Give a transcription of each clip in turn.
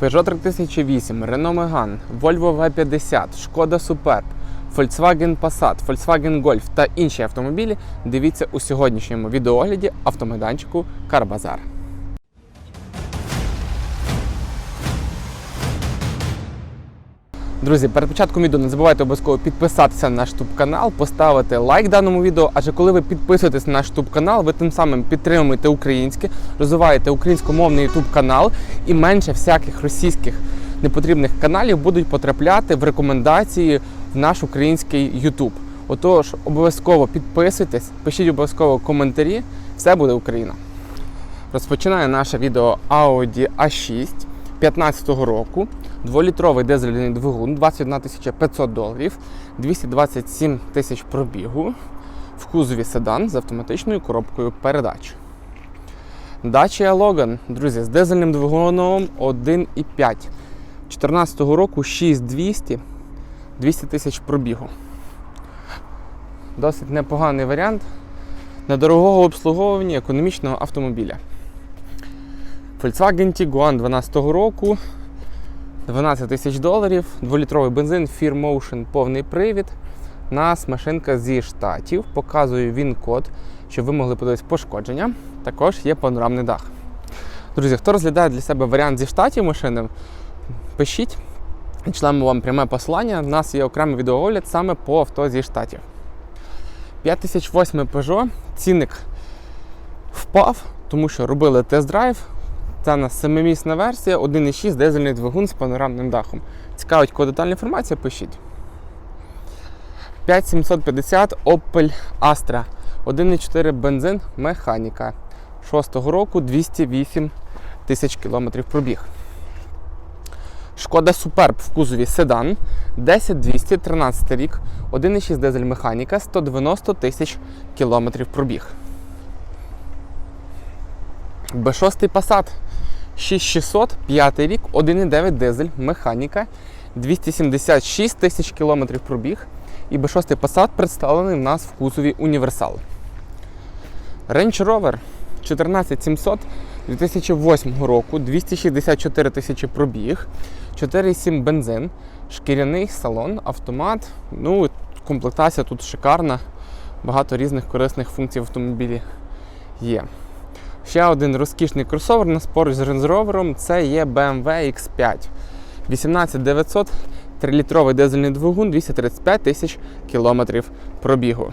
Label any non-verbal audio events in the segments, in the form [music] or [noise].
Peugeot 3008, Renault Megane, Volvo V50, Шкода Superb, Volkswagen Passat, Volkswagen Golf та інші автомобілі дивіться у сьогоднішньому відеоогляді автомайданчику Карбазар. Друзі, перед початком відео не забувайте обов'язково підписатися на наш YouTube канал, поставити лайк даному відео. Адже коли ви підписуєтесь на наш YouTube канал, ви тим самим підтримуєте українське, розвиваєте українськомовний YouTube канал і менше всяких російських непотрібних каналів будуть потрапляти в рекомендації в наш український YouTube. Отож, обов'язково підписуйтесь, пишіть обов'язково коментарі. Все буде Україна. Розпочинає наше відео Audi A6 15-го року. Дволітровий дизельний двигун, 21 500 доларів, 227 тисяч пробігу. В кузові седан з автоматичною коробкою передач. Dacia Logan, друзі, з дизельним двигуном 1,5. 14 року 6200, 200 тисяч пробігу. Досить непоганий варіант недорогого обслуговування економічного автомобіля. Volkswagen Tiguan 12 року, 12 тисяч доларів, 2-літровий бензин, Fear Motion, повний привід. Нас машинка зі штатів. Показую він код, щоб ви могли подивитися пошкодження. Також є панорамний дах. Друзі, хто розглядає для себе варіант зі штатів машини, пишіть. Члемо вам пряме посилання. У нас є окремий відеоогляд саме по авто зі штатів. 5008 Peugeot, цінник впав, тому що робили тест-драйв. Це у нас семимісна версія, 1,6 дизельний двигун з панорамним дахом. Цікавить, кого детальна інформація, пишіть. 5750 Opel Astra. 1,4 бензин, механіка. 6-го року 208 тисяч кілометрів пробіг. Шкода Superb в кузові седан 10200, 13 рік, 1,6 дизель механіка, 190 тисяч кілометрів пробіг. Б6 Passat 6600, 5 рік, 1,9 дизель, механіка, 276 тисяч кілометрів пробіг. І Б6 Passat представлений в нас в кузові універсал. Range Rover 14700 2008 року, 264 тисячі пробіг, 4,7 бензин, шкіряний салон, автомат. Ну, комплектація тут шикарна, багато різних корисних функцій в автомобілі є. Ще один розкішний кросовер у нас поруч з Range Rover це є BMW X5. 18900, 3-літровий дизельний двигун, 235 тисяч кілометрів пробігу.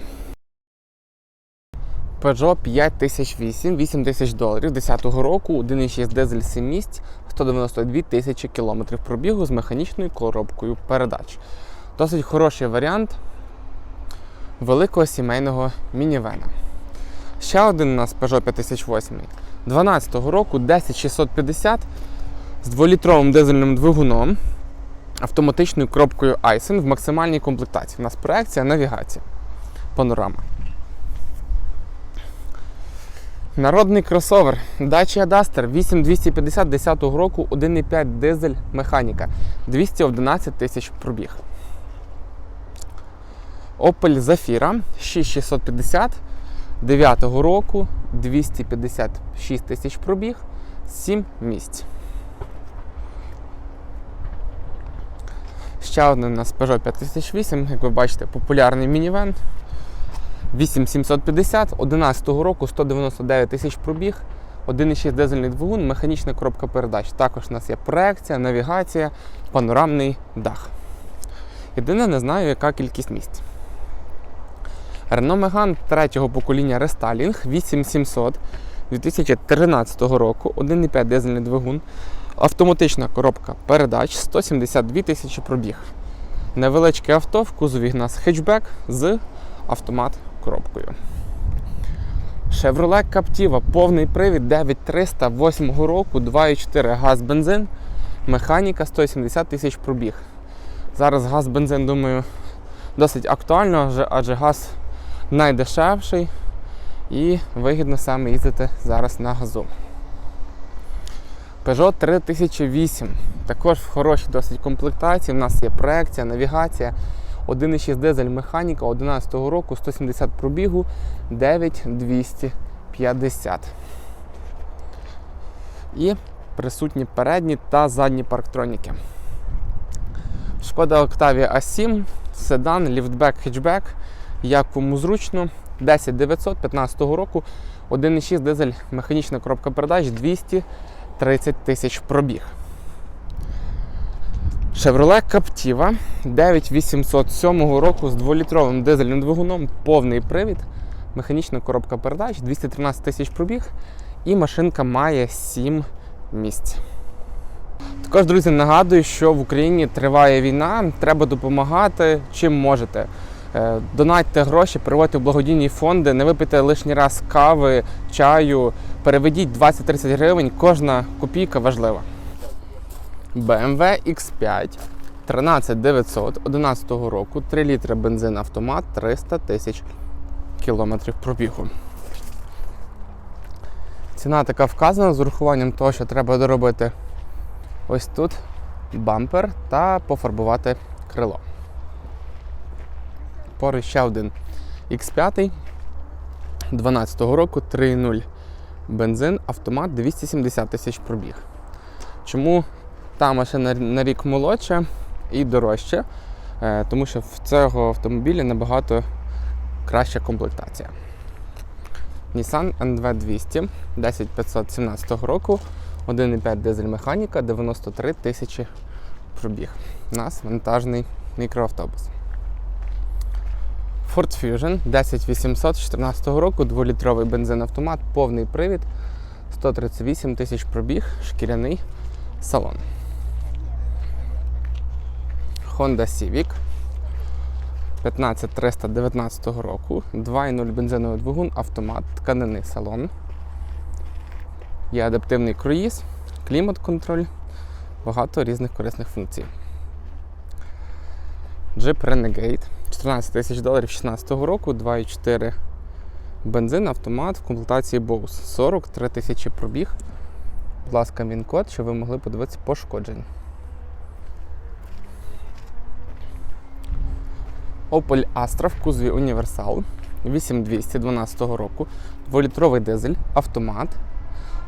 Peugeot 5008, 8 тисяч доларів 10-го року, 1,6 дизель 7 місць, 192 тисячі кілометрів пробігу з механічною коробкою передач. Досить хороший варіант великого сімейного мінівена. Ще один у нас Peugeot 5008 12-го року 10650 з 2-літровим дизельним двигуном, автоматичною коробкою Aisin в максимальній комплектації. У нас проекція, навігація, панорама. Народний кросовер Dacia Duster 8250 10 року 1,5 дизель механіка 211 тисяч пробіг. Opel Zafira 6650 9 року 256 тисяч пробіг, 7 місць. Ще один у нас Peugeot 5008, як ви бачите, популярний мінівен. 8750 11 року 199 тисяч пробіг, 1,6 дизельний двигун, механічна коробка передач. Також у нас є проекція, навігація, панорамний дах. Єдине, не знаю, яка кількість місць. Renault Megane третього покоління Restyling 8700 2013 року, 1,5 дизельний двигун, автоматична коробка передач, 172 тисячі пробіг. Невеличке авто, в кузові нас хетчбек з автомат коробкою. Chevrolet Captiva, повний привід 9300 року, 2,4 газ бензин, механіка 170 тисяч пробіг. Зараз газ бензин, думаю, досить актуально, адже газ найдешевший і вигідно саме їздити зараз на газу. Peugeot 3008. Також в хорошій досить комплектації. У нас є проекція, навігація, 1,6 дизель механіка 11 року, 170 пробігу, 9250. І Присутні передні та задні парктроніки. Шкода Octavia A7, седан, ліфтбек, хетчбек. Як кому зручно. 10900 15 року, 1,6 дизель, механічна коробка передач, 230 тисяч пробіг. Chevrolet Captiva 9807 року з 2-літровим дизельним двигуном, повний привід, механічна коробка передач, 213 тисяч пробіг, і машинка має 7 місць. Також, друзі, нагадую, що в Україні триває війна, треба допомагати чим можете. Е, Донатьте гроші, переводьте в благодійні фонди, не випийте лишній раз кави, чаю, переведіть 20-30 гривень, кожна копійка важлива. BMW X5 13900 11 року, 3 літри бензин автомат, 300 тисяч кілометрів пробігу. Ціна така вказана з урахуванням того, що треба доробити ось тут бампер та пофарбувати крило. Поруч ще один X5 12 року, 3.0 бензин, автомат 270 тисяч пробіг. Чому та машина на рік молодша і дорожча? Е, Тому що в цього автомобіля набагато краща комплектація. Nissan NV200 10517 року, 1,5 дизель механіка, 93 тисячі пробіг. У нас вантажний мікроавтобус. Ford Fusion 10800 14 року, 2-літровий бензин автомат, повний привід, 138 тисяч пробіг, шкіряний салон. Honda Civic 15319 року, 2.0 бензиновий двигун, автомат, тканинний салон. Є адаптивний круїз, клімат-контроль, багато різних корисних функцій. Jeep Renegade 14 тисяч доларів 16 року, 2,4 бензин, автомат в комплектації Bose. 43 тисячі пробіг. Будь ласка, він код, щоб ви могли подивитися пошкоджень. Opel Astra в кузові Універсал 8200 12 року, 2-літровий дизель, автомат,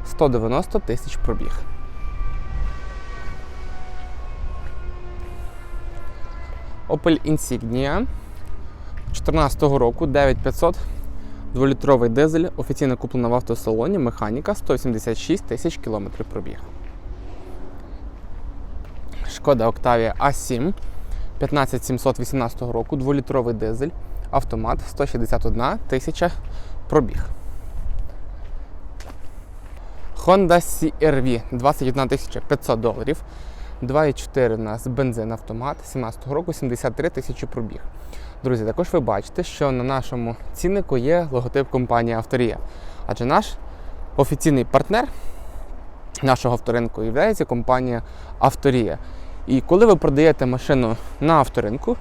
190 тисяч пробіг. Opel Insignia 2014 року 9500 2-літровий дизель, офіційно куплена в автосалоні, механіка 186 тисяч кілометрів пробіг. Шкода Octavia A7 15718 року, 2-літровий дизель, автомат 161 тисяча пробіг. Honda CR-V 21 500 доларів. 2,4 у нас бензин автомат 17 року, 73 тисячі пробіг. Друзі, також ви бачите, що на нашому ціннику є логотип компанії Авторія. Адже наш офіційний партнер нашого авторинку є компанія Авторія. І коли ви продаєте машину на авторинку,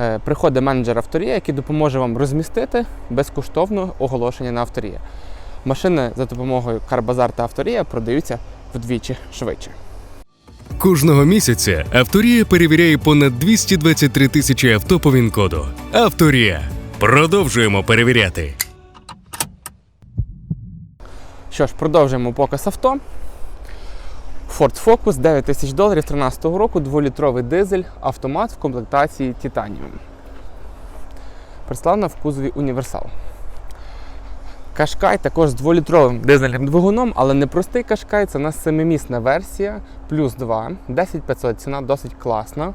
е, приходить менеджер Авторія, який допоможе вам розмістити безкоштовно оголошення на Авторія. Машини за допомогою Карбазар та Авторія продаються вдвічі швидше. Кожного місяця Авторія перевіряє понад 223 тисячі авто по ВІН-коду. Авторія. Продовжуємо перевіряти. Що ж, продовжуємо показ авто. Ford Focus 9 тисяч доларів 13 року, 2-літровий дизель, автомат в комплектації Titanium. Представлена в кузові Універсал. Кашкай також з 2-літровим дизельним двигуном, але не простий кашкай, це у нас 7-місна версія, плюс 2, 10500 ціна досить класна.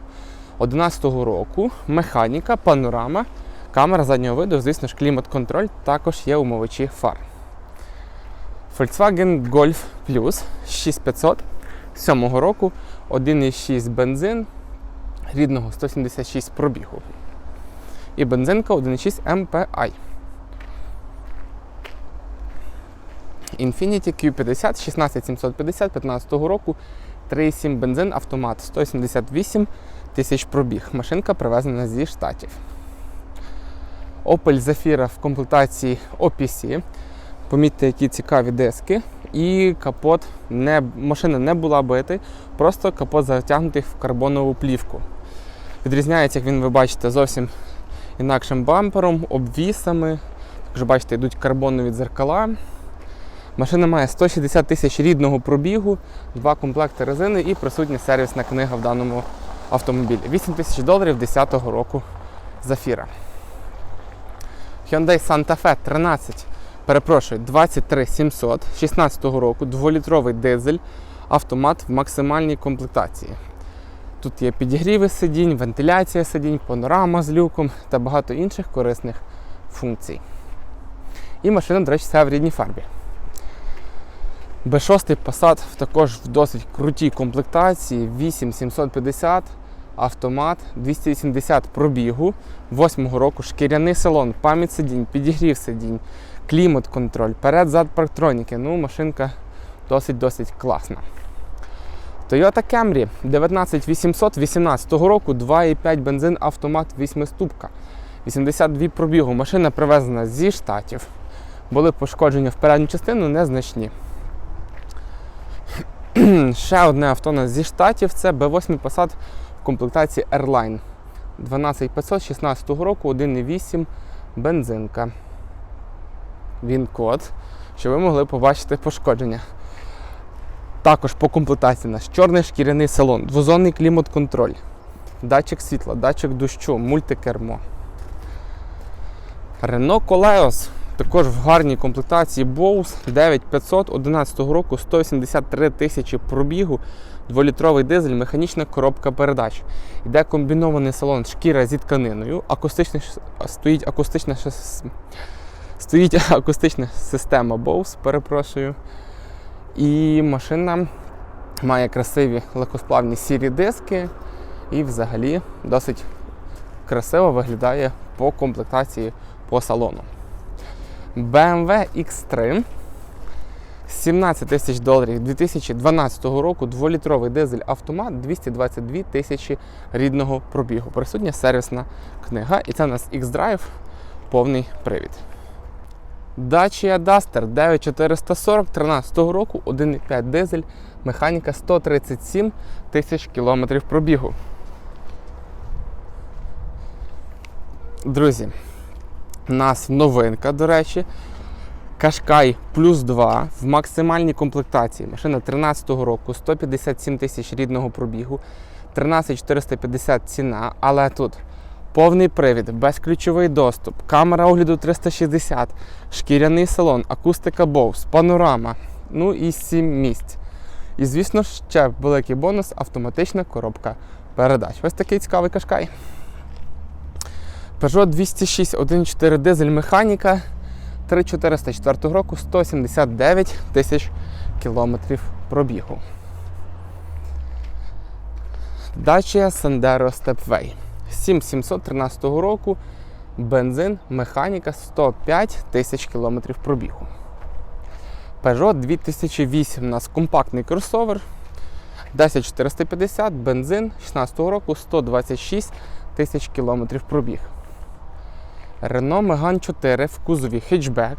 11 року, механіка, панорама, камера заднього виду, звісно ж, клімат-контроль, також є умовичі фар. Volkswagen Golf Plus 6500 7-го року, 1,6 бензин рідного 176 пробігу. І бензинка 1,6 MPI. Infiniti Q50 16750 15 року, 3,7 бензин, автомат 178 тисяч пробіг. Машинка привезена зі штатів. Opel Zafira в комплектації OPC. Помітьте, які цікаві диски. І капот не, машина не була битий, просто капот затягнутий в карбонову плівку. Відрізняється, як він, ви бачите, зовсім інакшим бампером, обвісами. Також бачите, йдуть карбонові дзеркала. Машина має 160 тисяч рідного пробігу, два комплекти резини і присутня сервісна книга в даному автомобілі. 8 тисяч доларів 10-го року Зафіра. Hyundai Santa Fe 13, перепрошую, 23 700 16 року, 2-літровий дизель, автомат в максимальній комплектації. Тут є підігріви сидінь, вентиляція сидінь, панорама з люком та багато інших корисних функцій. І машина, до речі, вся в рідній фарбі. B6 Passat також в досить крутій комплектації 8750, автомат 280 пробігу, 8 року шкіряний салон, пам'ять сидінь, підігрів сидінь, клімат контроль, перед-зад парктроніки. Ну, машинка досить-досить класна. Toyota Camry 19800 18 року, 2,5 бензин автомат 8 ступка. 82 пробігу. Машина привезена зі штатів. Були пошкодження в передню частину незначні. [clears throat] Ще одне авто у нас зі штатів це B8 Passat в комплектації Airline. 12500 16 року, 1,8 бензинка. Він код, щоб ви могли побачити пошкодження. Також по комплектації у нас чорний шкіряний салон, двозонний клімат-контроль, датчик світла, датчик дощу, мультикермо. Renault Koleos також в гарній комплектації Bose 9500 11 року 183 тисячі пробігу, 2-літровий дизель, механічна коробка передач. Йде комбінований салон шкіра зі тканиною, акустичний, стоїть акустична, стоїть [laughs] акустична система Bose, перепрошую. І машина має красиві легкосплавні сірі диски і взагалі досить красиво виглядає по комплектації по салону. BMW X3 17 тисяч доларів 2012 року, 2-літровий дизель автомат 222 тисячі рідного пробігу. Присутня сервісна книга, і це у нас X-Drive повний привід. Dacia Duster 9440 13 року, 1,5 дизель, механіка 137 тисяч кілометрів пробігу. Друзі, у нас новинка, до речі. Кашкай плюс 2 в максимальній комплектації. Машина 13-го року, 157 тисяч рідного пробігу, 13450 ціна, але тут повний привід, безключовий доступ, камера огляду 360, шкіряний салон, акустика Bose, панорама, ну і 7 місць. І, звісно, ще великий бонус автоматична коробка передач. Ось такий цікавий кашкай. Peugeot 206 1.4 дизель механіка 3404 року 179 тисяч кілометрів пробігу. Dacia Sandero Stepway 7713 року бензин, механіка 105 тисяч кілометрів пробігу. Peugeot 2008 у нас компактний кросовер 10450 бензин 16 року 126 тисяч кілометрів пробіг. Renault Megane 4 в кузові хетчбек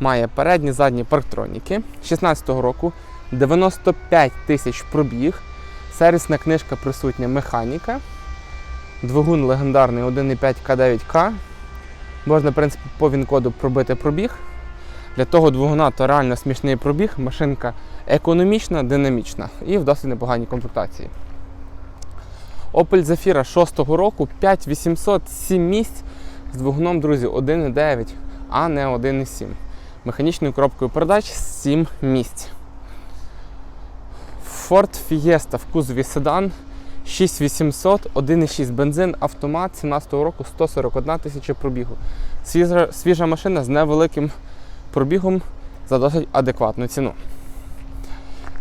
має передні задні парктроніки 16 року 95 тисяч пробіг. Сервісна книжка присутня механіка. Двигун легендарний 1,5 К9К. Можна, в принципі, по він-коду пробити пробіг. Для того двигуна то реально смішний пробіг. Машинка економічна, динамічна і в досить непоганій комплектації. Opel Zafira 6 року 5800 7 місць з двигуном, друзі, 1,9, а не 1,7. Механічною коробкою передач 7 місць. Ford Fiesta в кузові седан 6800, 1,6 бензин, автомат 17 року 141 тисяча пробігу. Свіжа, свіжа машина з невеликим пробігом за досить адекватну ціну.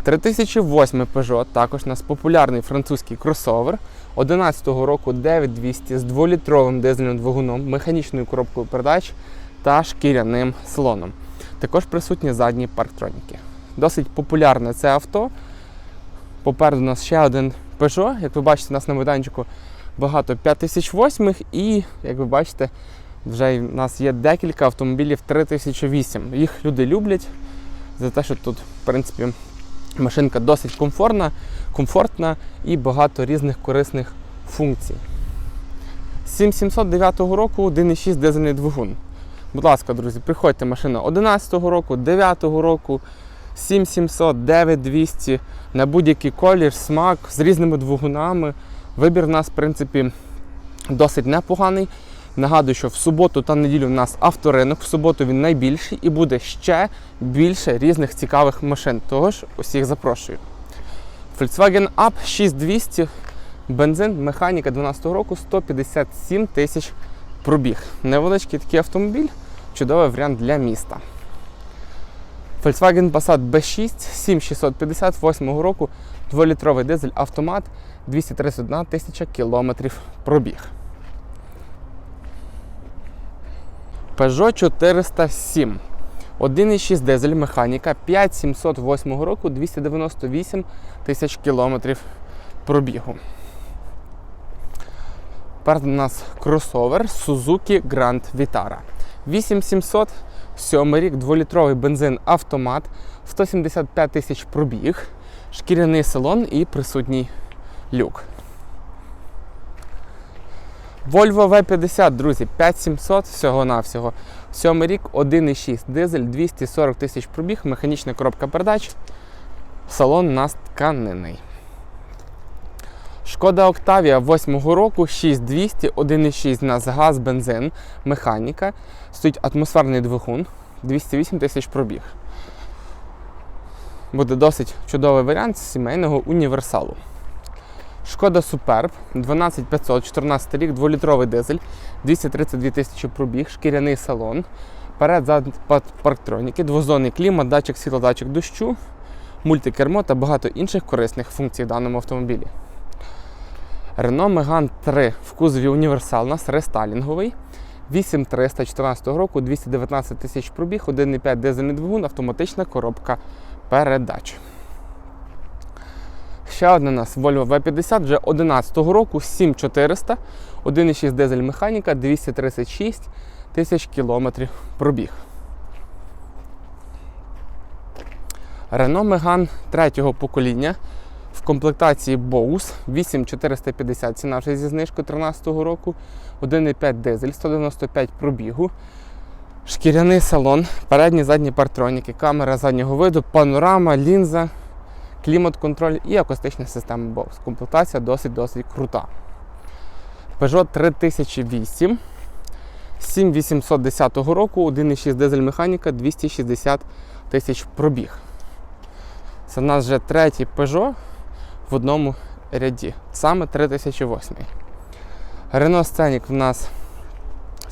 3008 Peugeot, також у нас популярний французький кросовер 11 року 9200 з 2-літровим дизельним двигуном, механічною коробкою передач та шкіряним салоном. Також присутні задні парктроніки. Досить популярне це авто. Попереду у нас ще один Peugeot. Як ви бачите, у нас на майданчику багато 5008 і, як ви бачите, вже у нас є декілька автомобілів 3008. Їх люди люблять за те, що тут, в принципі, машинка досить комфортна, комфортна і багато різних корисних функцій. 7709 року 1,6 дизельний двигун. Будь ласка, друзі, приходьте машина 11-го року, 9-го року, 7700, 9200 на будь-який колір, смак з різними двигунами. Вибір у нас, в принципі, досить непоганий. Нагадую, що в суботу та неділю в нас авторинок, в суботу він найбільший і буде ще більше різних цікавих машин. Тож усіх запрошую. Volkswagen Up 6200, бензин, механіка 12 року, 157 тисяч пробіг. Невеличкий такий автомобіль, чудовий варіант для міста. Volkswagen Passat B6 7658 року, 2-літровий дизель автомат, 231 тисяча кілометрів пробіг. Peugeot 407. 1,6 дизель механіка 5708 року, 298 тисяч кілометрів пробігу. Тепер у нас кросовер Suzuki Grand Vitara. 8700, 7 рік, 2-літровий бензин автомат, 175 тисяч пробіг, шкіряний салон і присутній люк. Volvo V50, друзі, 5700 всього-навсього. 7 рік, 1,6 дизель, 240 тисяч пробіг, механічна коробка передач. Салон у нас тканинний. Шкода Октавія 8-го року, 6200, 1,6 у нас газ, бензин, механіка. Стоїть атмосферний двигун, 208 тисяч пробіг. Буде досить чудовий варіант сімейного універсалу. Шкода Суперб 12500, 14 рік, 2-літровий дизель, 232 тисячі пробіг, шкіряний салон, перед зад парктроніки, двозонний клімат, датчик світла, датчик дощу, мультикермо та багато інших корисних функцій в даному автомобілі. Renault Megane 3 в кузові універсал у нас рестайлінговий. 8314 року, 219 тисяч пробіг, 1,5 дизельний двигун, автоматична коробка передач. Ще одна нас Volvo V50 вже 11 року, 7400, 1,6 дизель механіка, 236 тисяч кілометрів пробіг. Renault Megane третього покоління в комплектації Bose 8450 ціна вже зі знижкою 13 року, 1,5 дизель, 195 пробігу. Шкіряний салон, передні задні партроніки, камера заднього виду, панорама, лінза, клімат-контроль і акустична система Bose. Комплектація досить-досить крута. Peugeot 3008 7810 року, 1,6 дизель механіка, 260 тисяч пробіг. Це в нас вже третій Peugeot в одному ряді, саме 3008. Renault Scenic в нас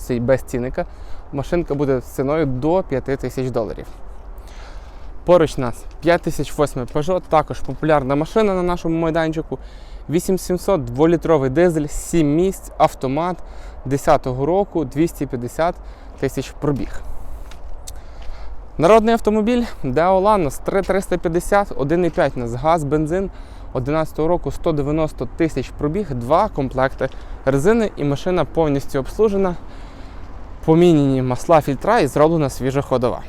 без цінника. Машинка буде ціною до 5 тисяч доларів. Поруч нас 5008 Peugeot, також популярна машина на нашому майданчику. 8700 2-літровий дизель, 7 місць, автомат 10-го року, 250 тисяч пробіг. Народний автомобіль Deo Lanos 3350, 1,5 у нас газ, бензин 11 року 190 тисяч пробіг, два комплекти резини і машина повністю обслужена. Поміняні масла фільтра і зроблена свіжа ходова.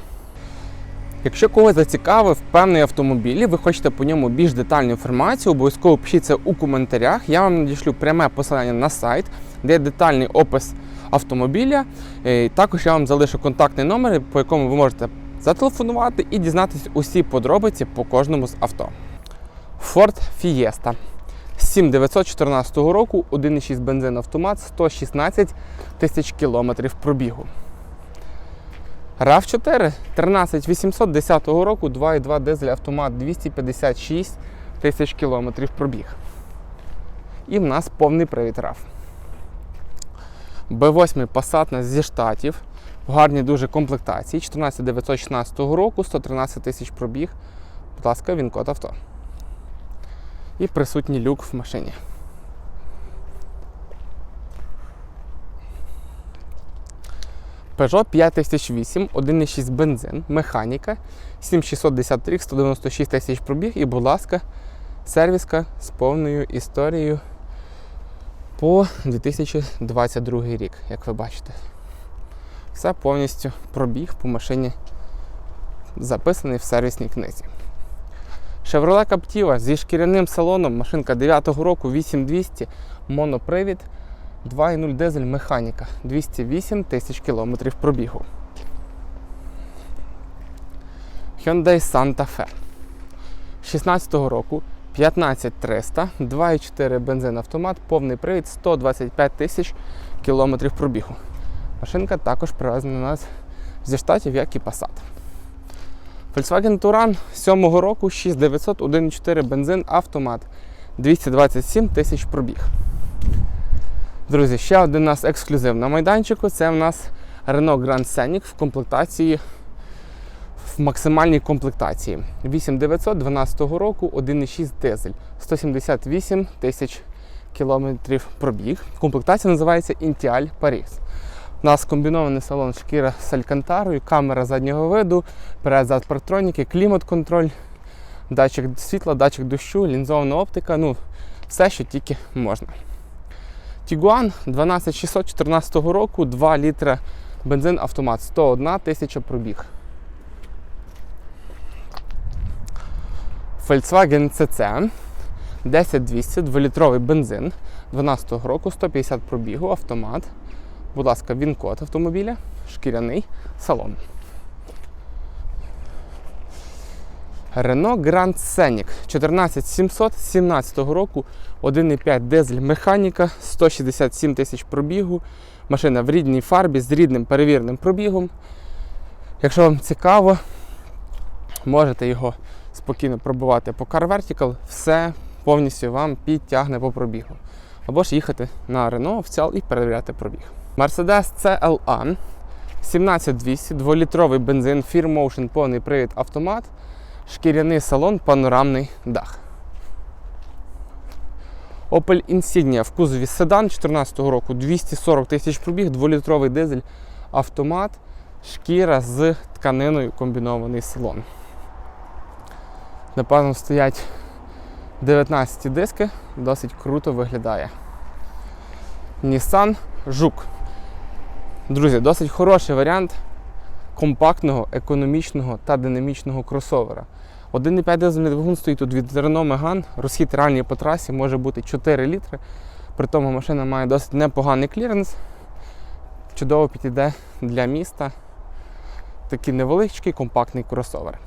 Якщо когось зацікавив певний автомобіль, і ви хочете по ньому більш детальну інформацію, обов'язково пишіть це у коментарях. Я вам надішлю пряме посилання на сайт, де є детальний опис автомобіля. Е, Також я вам залишу контактний номер, по якому ви можете зателефонувати і дізнатися усі подробиці по кожному з авто. Ford Fiesta 7914 року, 1,6 бензин автомат, 116 тисяч кілометрів пробігу. RAV4 13810 року, 2,2 дизель автомат, 256 тисяч кілометрів пробіг. І в нас повний привід RAV. B8 Passat зі штатів. В гарній дуже комплектації. 14916 року, 113 тисяч пробіг. Будь ласка, він код авто. І присутній люк в машині. Peugeot 5008, 1,6 бензин, механіка, 7610 рік, 196 тисяч пробіг і, будь ласка, сервіска з повною історією по 2022 рік, як ви бачите. Все повністю пробіг по машині записаний в сервісній книзі. Chevrolet Captiva зі шкіряним салоном, машинка 9-го року, 8200, монопривід, 2,0 дизель механіка 208 тисяч кілометрів пробігу. Hyundai Santa Fe 16-го року 15300, 2,4 бензин автомат, повний привід 125 тисяч кілометрів пробігу. Машинка також привезена у нас зі штатів, як і Passat. Volkswagen Touran 7-го року 6900, 1,4 бензин автомат 227 тисяч пробіг. Друзі, ще один у нас ексклюзив на майданчику. Це в нас Renault Grand Scenic в комплектації в максимальній комплектації. 8900 12 року, 1,6 дизель, 178 тисяч кілометрів пробіг. Комплектація називається Intial Paris. У нас комбінований салон шкіра з алькантарою, камера заднього виду, перед партроніки, клімат-контроль, датчик світла, датчик дощу, лінзована оптика. Ну, все, що тільки можна. Tiguan 12614 року, 2 літра бензин автомат, 101 тисяча пробіг. Volkswagen CC 10200, 2-літровий бензин 12 року, 150 пробігу, автомат. Будь ласка, він-код автомобіля, шкіряний салон. Renault Grand Scenic 14700 17 року, 1,5 дизель механіка, 167 тисяч пробігу. Машина в рідній фарбі з рідним перевіреним пробігом. Якщо вам цікаво, можете його спокійно пробувати по Car Vertical, все повністю вам підтягне по пробігу. Або ж їхати на Renault офіціал і перевіряти пробіг. Mercedes CLA 17200, 2-літровий бензин, Fear Motion, повний привід автомат, шкіряний салон, панорамний дах. Opel Insignia в кузові седан 2014 року 240 тисяч пробіг, 2-літровий дизель, автомат, шкіра з тканиною комбінований салон. Напевно, стоять 19 диски, досить круто виглядає. Nissan Жук. Друзі, досить хороший варіант компактного, економічного та динамічного кросовера. 1,5 дизельний двигун стоїть тут від Renault Megane, розхід реальний по трасі може бути 4 літри. При тому машина має досить непоганий кліренс. Чудово підійде для міста. Такий невеличкий компактний кросовер.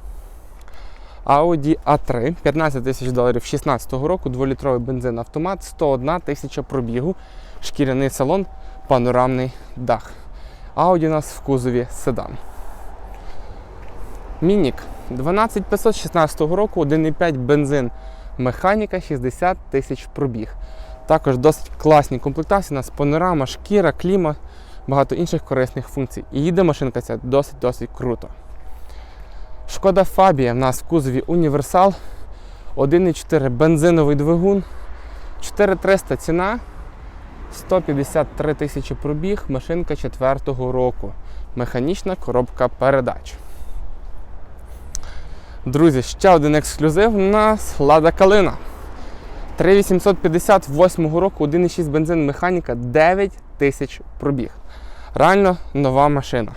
Audi A3 15 тисяч доларів 16 року, 2-літровий бензин автомат, 101 тисяча пробігу, шкіряний салон, панорамний дах. Audi у нас в кузові седан. Мінік 12516 року, 1,5 бензин, механіка 60 тисяч пробіг. Також досить класні комплектації, у нас панорама, шкіра, клімат, багато інших корисних функцій. І їде машинка ця досить-досить круто. Шкода Фабія в нас в кузові універсал. 1,4 бензиновий двигун. 4300 ціна. 153 тисячі пробіг, машинка 4-го року. Механічна коробка передач. Друзі, ще один ексклюзив у нас Лада Калина. 3858 року, 1,6 бензин механіка, 9 тисяч пробіг. Реально нова машина.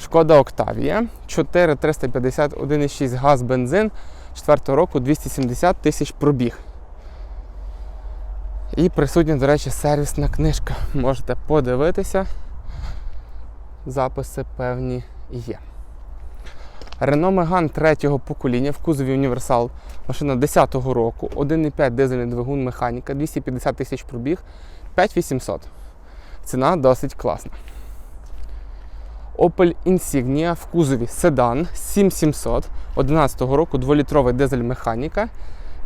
Шкода Октавія 4350 1,6 газ бензин 4 року 270 тисяч пробіг. І присутня, до речі, сервісна книжка. Можете подивитися. Записи певні є. Renault Megane третього покоління в кузові універсал. Машина 10-го року, 1,5 дизельний двигун механіка, 250 тисяч пробіг, 5800. Ціна досить класна. Opel Insignia в кузові седан 7700 11-го року, 2-літровий дизель механіка.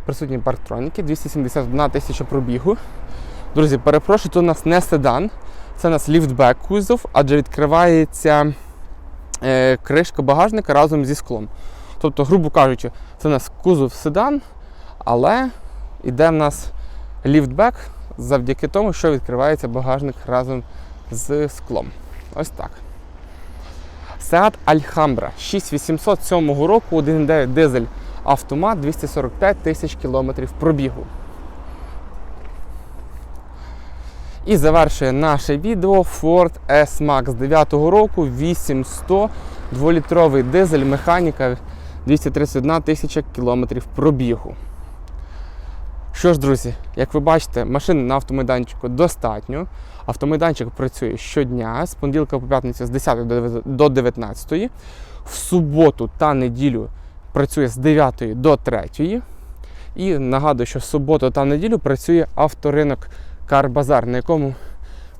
Присутні парктроніки, 271 тисяча пробігу. Друзі, перепрошую, тут у нас не седан, це у нас ліфтбек кузов, адже відкривається кришка багажника разом зі склом. Тобто, грубо кажучи, це у нас кузов седан, але йде в нас ліфтбек завдяки тому, що відкривається багажник разом з склом. Ось так. Seat Alhambra 6807 року, 1.9 дизель автомат, 245 тисяч кілометрів пробігу. І завершує наше відео Ford S-Max 9 року, 8100, 2-літровий дизель, механіка, 231 тисяча кілометрів пробігу. Що ж, друзі, як ви бачите, машин на автомайданчику достатньо. Автомайданчик працює щодня з понеділка по п'ятницю з 10 до до 19. В суботу та неділю працює з 9 до 3. І нагадую, що в суботу та неділю працює авторинок Карбазар, на якому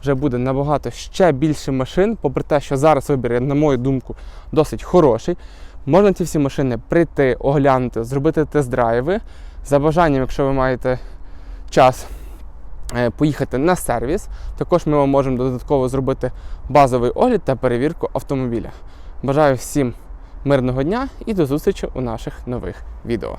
вже буде набагато ще більше машин, попри те, що зараз вибір, на мою думку, досить хороший. Можна ці всі машини прийти, оглянути, зробити тест-драйви. За бажанням, якщо ви маєте час е, поїхати на сервіс, також ми вам можемо додатково зробити базовий огляд та перевірку автомобіля. Бажаю всім мирного дня і до зустрічі у наших нових відео.